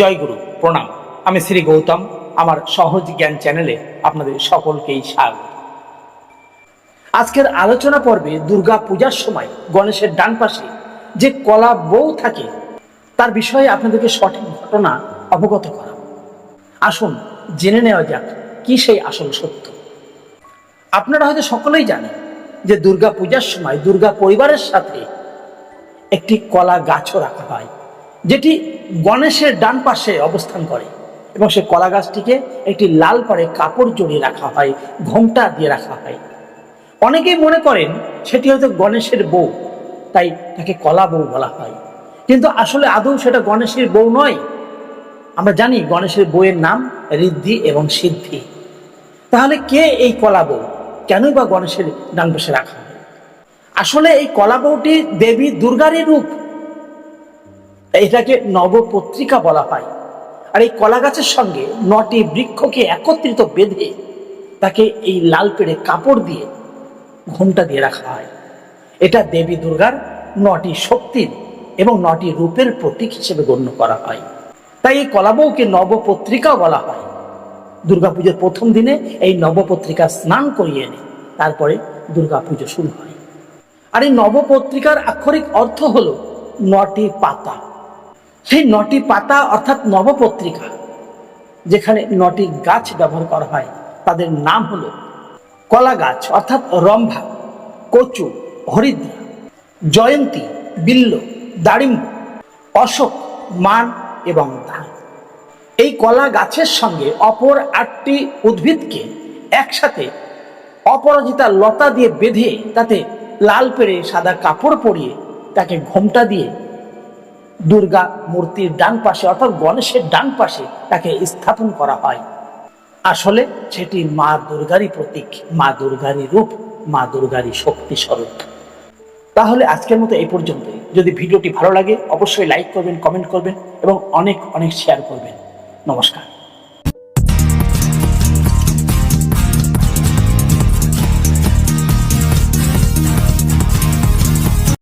জয় গুরু, প্রণাম। আমি শ্রী গৌতম, আমার সহজ জ্ঞান চ্যানেলে আপনাদের সকলকেই স্বাগত। আজকের আলোচনা পর্বে দুর্গা পূজার সময় গণেশের ডান পাশে যে কলা বউ থাকে, তার বিষয়ে আপনাদেরকে সঠিক ঘটনা অবগত করা। আসুন জেনে নেওয়া যাক কি সেই আসল সত্য। আপনারা হয়তো সকলেই জানেন যে দুর্গা পূজার সময় দুর্গা পরিবারের সাথে একটি কলা গাছও রাখা হয়। যেটি গণেশের ডান পাশে অবস্থান করে এবং সে কলা গাছটিকে একটি লাল পাড়ে কাপড় জড়িয়ে রাখা হয়, ঘোমটা দিয়ে রাখা হয়। অনেকেই মনে করেন সেটি হয়তো গণেশের বউ, তাই তাকে কলা বউ বলা হয়। কিন্তু আসলে আদৌ সেটা গণেশের বউ নয়। আমরা জানি গণেশের বউয়ের নাম ঋদ্ধি এবং সিদ্ধি। তাহলে কে এই কলা বউ? কেনই বা গণেশের ডান পাশে রাখা হয়? আসলে এই কলা বউটি দেবী দুর্গারই রূপ। এটাকে নবপত্রিকা বলা হয়। আর এই কলা গাছের সঙ্গে নটি বৃক্ষকে একত্রিত বেঁধে তাকে এই লাল পেড়ে কাপড় দিয়ে ঘোমটা দিয়ে রাখা হয়। এটা দেবী দুর্গার নটি শক্তির এবং নটি রূপের প্রতীক হিসেবে গণ্য করা হয়। তাই এই কলাবউকে নবপত্রিকাও বলা হয়। দুর্গাপুজোর প্রথম দিনে এই নবপত্রিকা স্নান করিয়ে এনে তারপরে দুর্গাপুজো শুরু হয়। আর এই নবপত্রিকার আক্ষরিক অর্থ হলো নটি পাতা। সেই নটি পাতা অর্থাৎ নবপত্রিকা, যেখানে নটি গাছ ব্যবহার করা হয়, তাদের নাম হলো কলা গাছ অর্থাৎ রম্ভা, কচু, হরিদ্রা, জয়ন্তী, বিল্ল দাড়িম্ব অশোক, মান এবং ধান। এই কলা গাছের সঙ্গে অপর আটটি উদ্ভিদকে একসাথে অপরাজিতা লতা দিয়ে বেঁধে তাতে লাল পেড়ে সাদা কাপড় পরিয়ে তাকে ঘোমটা দিয়ে দুর্গা মূর্তির ডান পাশে অর্থাৎ গণেশের ডান পাশে তাকে স্থাপন করা হয়। আসলে সেটি মা দুর্গারই প্রতীক, মা দুর্গারই রূপ, মা দুর্গারই শক্তি স্বরূপ। তাহলে আজকের মতো এই পর্যন্তই। যদি ভিডিওটি ভালো লাগে, অবশ্যই লাইক করবেন কমেন্ট করবেন এবং অনেক অনেক শেয়ার করবেন। নমস্কার।